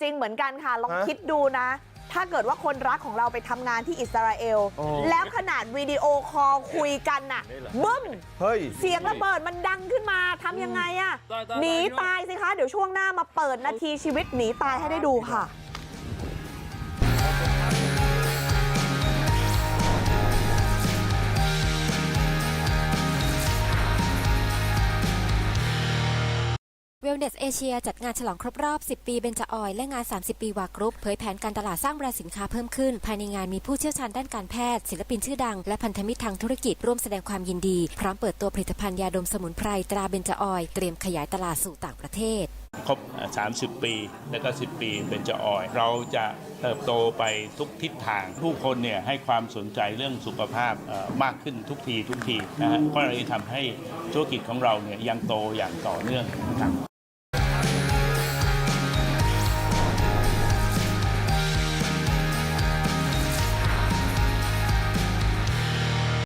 จริงเหมือนกันค่ะลองฮะคิดดูนะถ้าเกิดว่าคนรักของเราไปทำงานที่อิสราเอลโอ้แล้วขนาดวิดีโอคอลคุยกันน่ะบึ้มเฮ้ยเสียงระเบิดมันดังขึ้นมาทำยังไงอะได้ได้หนีได้ตายสิคะเดี๋ยวช่วงหน้ามาเปิดนาทีชีวิตหนีตายให้ได้ดูค่ะ เวลเนสเอเชียจัดงานฉลองครบรอบ 10 ปีเบนจาออย และงาน 30 ปีวากรุ๊ปเผยแผนการตลาดสร้างแบรนด์สินค้าเพิ่มขึ้น ภายในงานมีผู้เชี่ยวชาญด้านการแพทย์ ศิลปินชื่อดัง และพันธมิตรทางธุรกิจร่วมแสดงความยินดี พร้อมเปิดตัวผลิตภัณฑ์ยาดมสมุนไพรตราเบนจาออย เตรียมขยายตลาดสู่ต่างประเทศ ครบ 30 ปี และก็ 10 ปีเป็นจะออย เราจะเติบโตไปทุกทิศทาง ผู้คนเนี่ยให้ความสนใจเรื่องสุขภาพมากขึ้นทุกทีทุกทีนะฮะก็เลยทำให้ธุรกิจของเราเนี่ยยังโตอย่างต่อเนื่องครับ